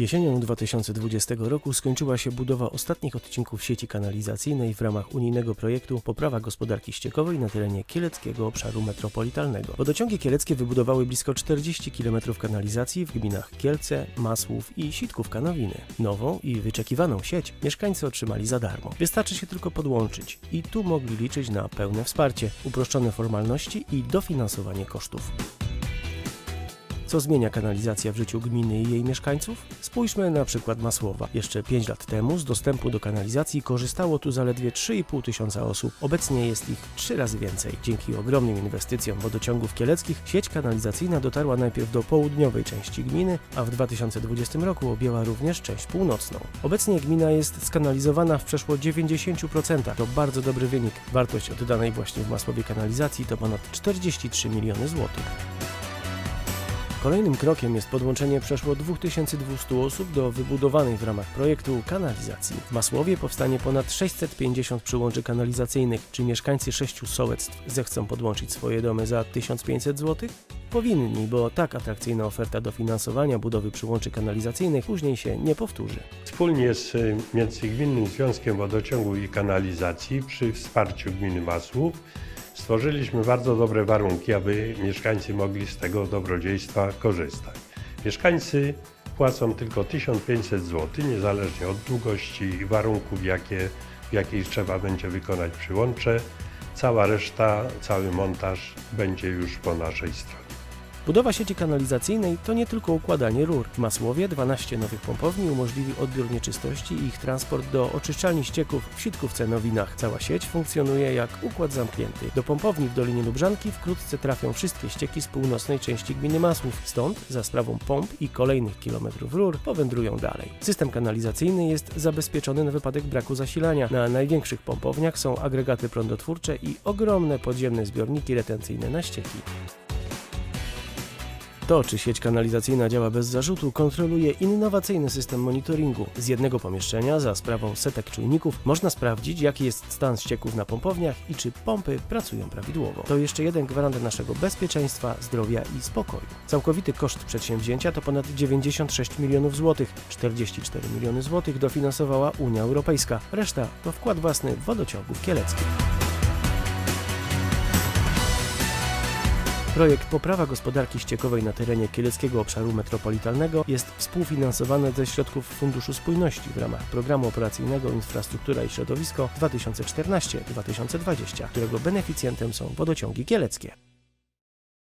Jesienią 2020 roku skończyła się budowa ostatnich odcinków sieci kanalizacyjnej w ramach unijnego projektu Poprawa gospodarki ściekowej na terenie Kieleckiego Obszaru Metropolitalnego. Wodociągi kieleckie wybudowały blisko 40 km kanalizacji w gminach Kielce, Masłów i Sitkówka-Nowiny. Nową i wyczekiwaną sieć mieszkańcy otrzymali za darmo. Wystarczy się tylko podłączyć i tu mogli liczyć na pełne wsparcie, uproszczone formalności i dofinansowanie kosztów. Co zmienia kanalizacja w życiu gminy i jej mieszkańców? Spójrzmy na przykład Masłowa. Jeszcze 5 lat temu z dostępu do kanalizacji korzystało tu zaledwie 3,5 tysiąca osób. Obecnie jest ich 3 razy więcej. Dzięki ogromnym inwestycjom wodociągów kieleckich sieć kanalizacyjna dotarła najpierw do południowej części gminy, a w 2020 roku objęła również część północną. Obecnie gmina jest skanalizowana w przeszło 90%. To bardzo dobry wynik. Wartość oddanej właśnie w Masłowie kanalizacji to ponad 43 miliony złotych. Kolejnym krokiem jest podłączenie przeszło 2200 osób do wybudowanej w ramach projektu kanalizacji. W Masłowie powstanie ponad 650 przyłączy kanalizacyjnych. Czy mieszkańcy sześciu sołectw zechcą podłączyć swoje domy za 1500 zł? Powinni, bo tak atrakcyjna oferta dofinansowania budowy przyłączy kanalizacyjnych później się nie powtórzy. Wspólnie z y, Międzygminnym Związkiem Wodociągu i Kanalizacji przy wsparciu gminy Masłów stworzyliśmy bardzo dobre warunki, aby mieszkańcy mogli z tego dobrodziejstwa korzystać. Mieszkańcy płacą tylko 1500 zł, niezależnie od długości i warunków, jakie, w jakiej trzeba będzie wykonać przyłącze. Cała reszta, cały montaż będzie już po naszej stronie. Budowa sieci kanalizacyjnej to nie tylko układanie rur. W Masłowie 12 nowych pompowni umożliwi odbiór nieczystości i ich transport do oczyszczalni ścieków w Sitkówce Nowinach. Cała sieć funkcjonuje jak układ zamknięty. Do pompowni w Dolinie Lubrzanki wkrótce trafią wszystkie ścieki z północnej części gminy Masłów. Stąd, za sprawą pomp i kolejnych kilometrów rur, powędrują dalej. System kanalizacyjny jest zabezpieczony na wypadek braku zasilania. Na największych pompowniach są agregaty prądotwórcze i ogromne podziemne zbiorniki retencyjne na ścieki. To, czy sieć kanalizacyjna działa bez zarzutu, kontroluje innowacyjny system monitoringu. Z jednego pomieszczenia, za sprawą setek czujników, można sprawdzić, jaki jest stan ścieków na pompowniach i czy pompy pracują prawidłowo. To jeszcze jeden gwarant naszego bezpieczeństwa, zdrowia i spokoju. Całkowity koszt przedsięwzięcia to ponad 96 milionów złotych. 44 miliony złotych dofinansowała Unia Europejska. Reszta to wkład własny wodociągów kieleckich. Projekt Poprawa gospodarki ściekowej na terenie Kieleckiego Obszaru Metropolitalnego jest współfinansowany ze środków Funduszu Spójności w ramach Programu Operacyjnego Infrastruktura i Środowisko 2014-2020, którego beneficjentem są wodociągi kieleckie.